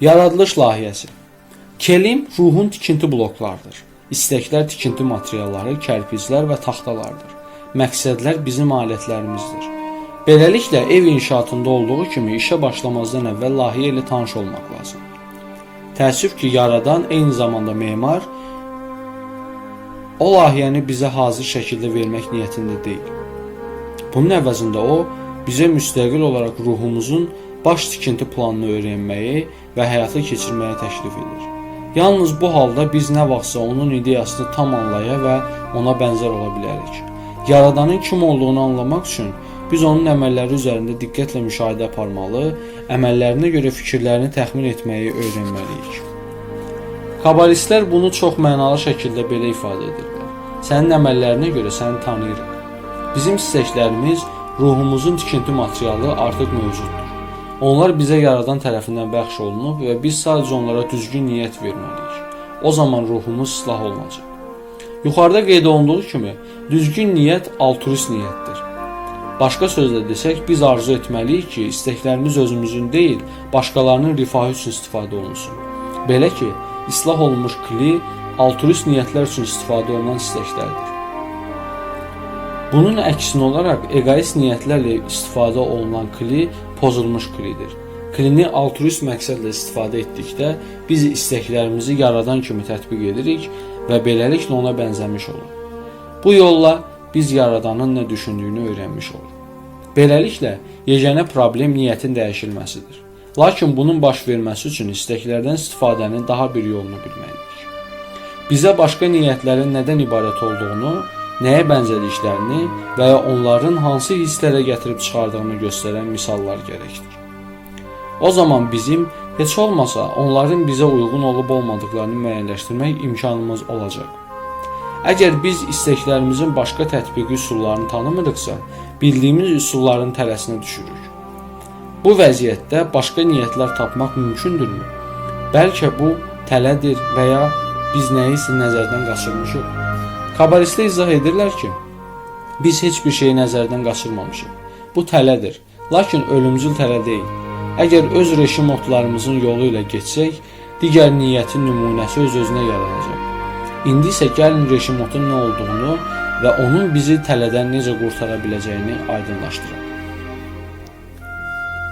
Yaradılış layihəsi. Kelim ruhun tikinti bloklarıdır. İstəklər tikinti materialları, kərpiclər və taxtalardır. Məqsədlər bizim alətlərimizdir. Beləliklə ev inşaatında olduğu kimi işə başlamazdan əvvəl layihə ilə tanış olmaq lazımdır. Təəssüf ki, yaradan eyni zamanda memar o layihəni bizə hazır şəkildə vermək niyyətində deyil. Bunun əvəzində o bizə müstəqil olaraq ruhumuzun baş tikinti planını öyrənməyi və həyata keçirməyi təklif edir. Yalnız bu halda biz nə vaxtsa onun ideyasını tam anlaya və ona bənzər ola bilərik. Yaradanın kim olduğunu anlamaq üçün biz onun əməlləri üzərində diqqətlə müşahidə aparmalı, əməllərinə görə fikirlərini təxmin etməyi öyrənməliyik. Kabalistlər bunu çox mənalı şəkildə belə ifadə edirlər. Sənin əməllərinə görə səni tanıyırıq. Bizim istəklərimiz, ruhumuzun tikinti materialı artıq mövcuddur. Onlar bizə yaradan tərəfindən bəxş olunub və biz sadəcə onlara düzgün niyyət verməliyik. O zaman ruhumuz islah olunacaq. Yuxarıda qeyd olunduğu kimi, düzgün niyyət altruist niyyətdir. Başqa sözlə desək, biz arzu etməliyik ki, istəklərimiz özümüzün deyil, başqalarının rifahı üçün istifadə olunsun. Belə ki, islah olunmuş kli altruist niyyətlər üçün istifadə olunan istəklərdir. Bunun əksinə olaraq egoist niyyətlərlə istifadə olunan kli pozulmuş klidir. Klini altruist məqsədlə istifadə etdikdə biz istəklərimizi yaradan kimi tətbiq edirik və beləliklə ona bənzəmiş oluruq. Bu yolla biz yaradanın nə düşündüyünü öyrənmiş oluruq. Beləliklə, yeganə problem niyyətin dəyişilməsidir. Lakin bunun baş verməsi üçün istəklərdən istifadənin daha bir yolunu bilməliyik. Bizə başqa niyyətlərin nədən ibarət olduğunu, nəyə bənzədiklərini və ya onların hansı hisslərə gətirib çıxardığını göstərən misallar gərəkdir. O zaman bizim heç olmasa onların bizə uyğun olub olmadıklarını müəyyənləşdirmək imkanımız olacaq. Əgər biz istəklərimizin başqa tətbiqi üsullarını tanımırıqsa, bildiyimiz üsulların tələsinə düşürük. Bu vəziyyətdə başqa niyyətlər tapmaq mümkündürmü? Bəlkə bu tələdir və ya biz nəyisə nəzərdən qaçırmışıq. Kabalistlər izah edirlər ki, biz heç bir şeyi nəzərdən qaçırmamışıq. Bu tələdir, lakin ölümcül tələ deyil. Əgər öz reşimotlarımızın yolu ilə getsək, digər niyyətin nümunəsi öz-özünə yaranacaq. İndi isə gəlin reşimotun nə olduğunu və onun bizi tələdən necə qurtara biləcəyini aydınlaşdıraq.